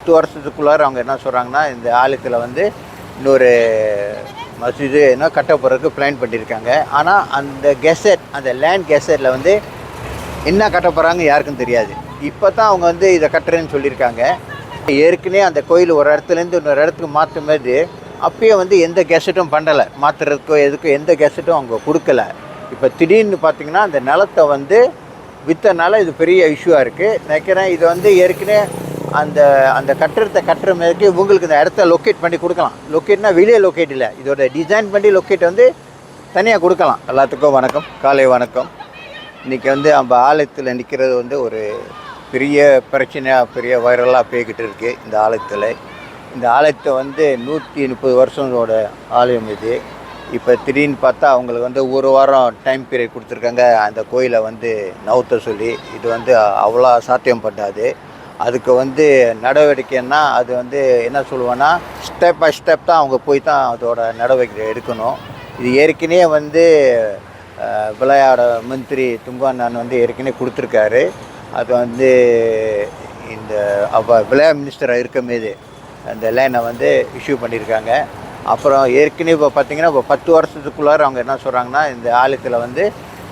பத்து வருஷத்துக்குள்ளார அவங்க என்ன சொல்கிறாங்கன்னா இந்த ஆளுக்கில் வந்து இன்னொரு மசூது என்ன கட்ட போகிறதுக்கு பிளான் பண்ணியிருக்காங்க. ஆனால் அந்த கெசட் அந்த லேண்ட் கெசட்டில் வந்து என்ன கட்ட போகிறாங்க யாருக்கும் தெரியாது. இப்போ தான் அவங்க வந்து இதை கட்டுறேன்னு சொல்லியிருக்காங்க. ஏற்கனவே அந்த கோயில் ஒரு இடத்துலேருந்து இன்னொரு இடத்துக்கு மாற்றும் போது அப்பயே வந்து எந்த கெசட்டும் பண்ணலை. மாற்றுறதுக்கோ எதுக்கோ எந்த கெசட்டும் அவங்க கொடுக்கல. இப்போ திடீர்னு பார்த்திங்கன்னா அந்த நிலத்தை வந்து விற்றனால இது பெரிய இஷ்யூவாக இருக்குது நினைக்கிறேன் இது வந்து ஏற்கனவே அந்த அந்த கட்டுறத்தை கட்டுற மாதிரி உங்களுக்கு இந்த இடத்த லொக்கேட் பண்ணி கொடுக்கலாம். லொக்கேட்னா வெளியே லொக்கேட் இல்லை. இதோட டிசைன் பண்ணி லொக்கேட் வந்து தனியாக கொடுக்கலாம். எல்லாத்துக்கும் வணக்கம். காலை வணக்கம். இன்றைக்கி வந்து நம்ம ஆலயத்தில் நிற்கிறது வந்து ஒரு பெரிய பிரச்சனையாக பெரிய வைரலாக போய்கிட்டு இருக்குது இந்த ஆலயத்தில். இந்த ஆலயத்தை வந்து நூற்றி முப்பது வருஷங்களோட ஆலயம் இது. இப்போ திடீர்னு பார்த்தா அவங்களுக்கு வந்து ஒரு வாரம் டைம் பீரியட் கொடுத்துருக்காங்க. அந்த கோயிலை வந்து நவுத்த சொல்லி இது வந்து அவ்வளோ சாத்தியம் பண்ணாது அதுக்கு வந்து நடவடிக்கைன்னா அது வந்து என்ன சொல்லுவேன்னா ஸ்டெப் பை ஸ்டெப் தான் அவங்க போய் தான் அதோட நடவடிக்கை எடுக்கணும். இது ஏற்கனவே வந்து விளையாட மந்திரி துங்காண்ணன் வந்து ஏற்கனவே கொடுத்துருக்காரு. அது வந்து இந்த அவ விளையாட்டு மினிஸ்டராக இருக்கும்போது அந்த லைனை வந்து இஷ்யூ பண்ணியிருக்காங்க அப்புறம் ஏற்கனவே இப்போ பார்த்தீங்கன்னா இப்போ பத்து வருஷத்துக்குள்ளார அவங்க என்ன சொல்கிறாங்கன்னா இந்த ஆலயத்தில் வந்து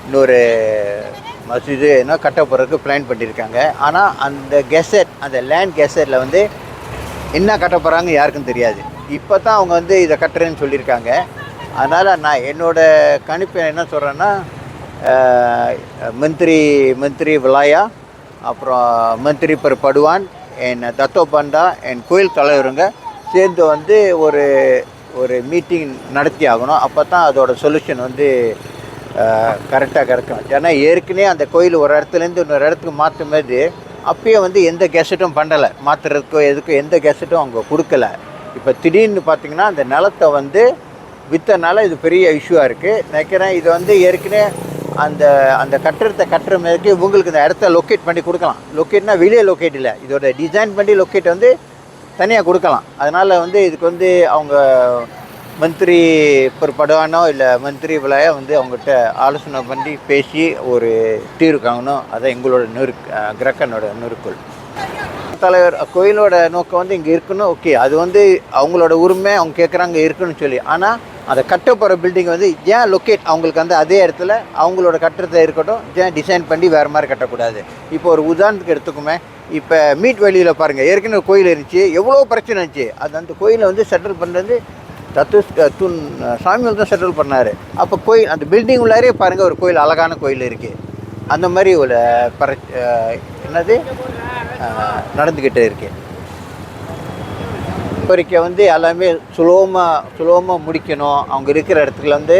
இன்னொரு மசூது என்ன கட்ட போகிறதுக்கு பிளான் பண்ணியிருக்காங்க. ஆனால் அந்த கெசட் அந்த லேண்ட் கெசட்டில் வந்து என்ன கட்ட போகிறாங்க யாருக்கும் தெரியாது. இப்போ தான் அவங்க வந்து இதை கட்டுறேன்னு சொல்லியிருக்காங்க. அதனால் நான் என்னோட கணிப்பு என்ன சொல்கிறேன்னா மந்திரி மந்திரி விலாயா அப்புறம் மந்திரி பர் படுவான் என் தத்தோ பண்டா என் கோயில் தலைவருங்க சேர்ந்து வந்து ஒரு ஒரு மீட்டிங் நடத்தி ஆகணும். அப்போ தான் அதோட சொல்யூஷன் வந்து கரெக்டாக கிடைக்கும் ஏன்னா ஏற்கனவே அந்த கோயில் ஒரு இடத்துலேருந்து இன்னொரு இடத்துக்கு மாற்றும் போது அப்பயே வந்து எந்த கெசட்டும் பண்ணலை. மாற்றுறதுக்கோ எதுக்கோ எந்த கெசட்டும் அவங்க கொடுக்கல. இப்போ திடீர்னு பார்த்தீங்கன்னா அந்த நிலத்தை வந்து விற்றனால இது பெரிய இஷ்யூவாக இருக்குது நினைக்கிறேன் இது வந்து ஏற்கனவே அந்த அந்த கட்டிடத்தை கட்டுற மாதிரிக்கு இவங்களுக்கு இந்த இடத்த லொக்கேட் பண்ணி கொடுக்கலாம். லொக்கேட்னா வெளியே லொக்கேட் இல்லை. இதோட டிசைன் பண்ணி லொக்கேட் வந்து தனியாக கொடுக்கலாம். அதனால் வந்து இதுக்கு வந்து அவங்க மந்திரி பிற்படுவானோ இல்லை மந்திரி விலையோ வந்து அவங்ககிட்ட ஆலோசனை பண்ணி பேசி ஒரு தீர்வு காணணும். அதான் எங்களோட நெருக் கிரக்கனோட நெருக்குள். தலைவர் கோயிலோட நோக்கம் வந்து இங்கே இருக்கணும். ஓகே அது வந்து அவங்களோட உரிமை அவங்க கேட்குறாங்க இருக்குன்னு சொல்லி. ஆனால் அதை கட்ட போகிற பில்டிங் வந்து ஏன் லொக்கேட் அவங்களுக்கு வந்து அதே இடத்துல அவங்களோட கட்டுறதை இருக்கட்டும் ஏன் டிசைன் பண்ணி வேறு மாதிரி கட்டக்கூடாது? இப்போ ஒரு உதாரணத்துக்கு எடுத்துக்குமே. இப்போ மீட் வெளியில் பாருங்கள் ஏற்கனவே கோயில் இருந்துச்சு எவ்வளோ பிரச்சனை இருந்துச்சு. அது அந்த கோயிலை வந்து செட்டில் பண்ணுறது தத்து துன் சாமியால் தான் செட்டில் பண்ணார். அப்போ கோயில் அந்த பில்டிங் உள்ளாரே பாருங்கள் ஒரு கோயில் அழகான கோயில் இருக்குது அந்த மாதிரி ஒரு பர என்னது? நடந்துக்கிட்டு இருக்கு. இப்போதைக்கு வந்து எல்லாமே சுலோமாக சுலோமாக முடிக்கணும். அவங்க இருக்கிற இடத்துல வந்து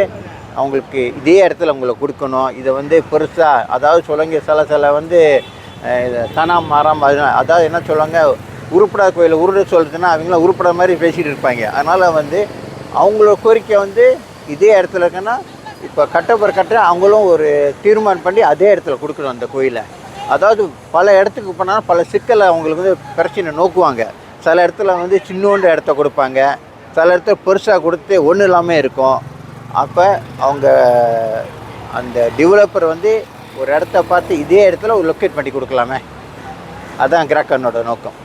அவங்களுக்கு இதே இடத்துல அவங்கள கொடுக்கணும். இதை வந்து பெருசாக அதாவது சொல்லுங்க சில சில வந்து தனா இது மரம் அதாவது என்ன சொல்லுவாங்க உருப்படா கோயிலில் உருட சொல்லுதுன்னா அவங்களாம் உருப்படா மாதிரி பேசிகிட்டு இருப்பாங்க. அதனால் வந்து அவங்களோட கோரிக்கை வந்து இதே இடத்துல இருக்குன்னா இப்போ கட்டப்பற கட்ட அவங்களும் ஒரு தீர்மானம் பண்ணி அதே இடத்துல கொடுக்கணும் அந்த கோயிலை. அதாவது பல இடத்துக்கு போனால் பல சிக்கலை அவங்களுக்கு வந்து பிரச்சனை நோக்குவாங்க. சில இடத்துல வந்து சின்னோண்டு இடத்த கொடுப்பாங்க. சில இடத்துல பெருசாக கொடுத்து ஒன்றும் இல்லாமல் இருக்கும். அப்போ அவங்க அந்த டெவலப்பர் வந்து ஒரு இடத்த பார்த்து இதே இடத்துல ஒரு லொக்கேட் பண்ணி கொடுக்கலாமே. அதான் கிராக்கனோட நோக்கம்.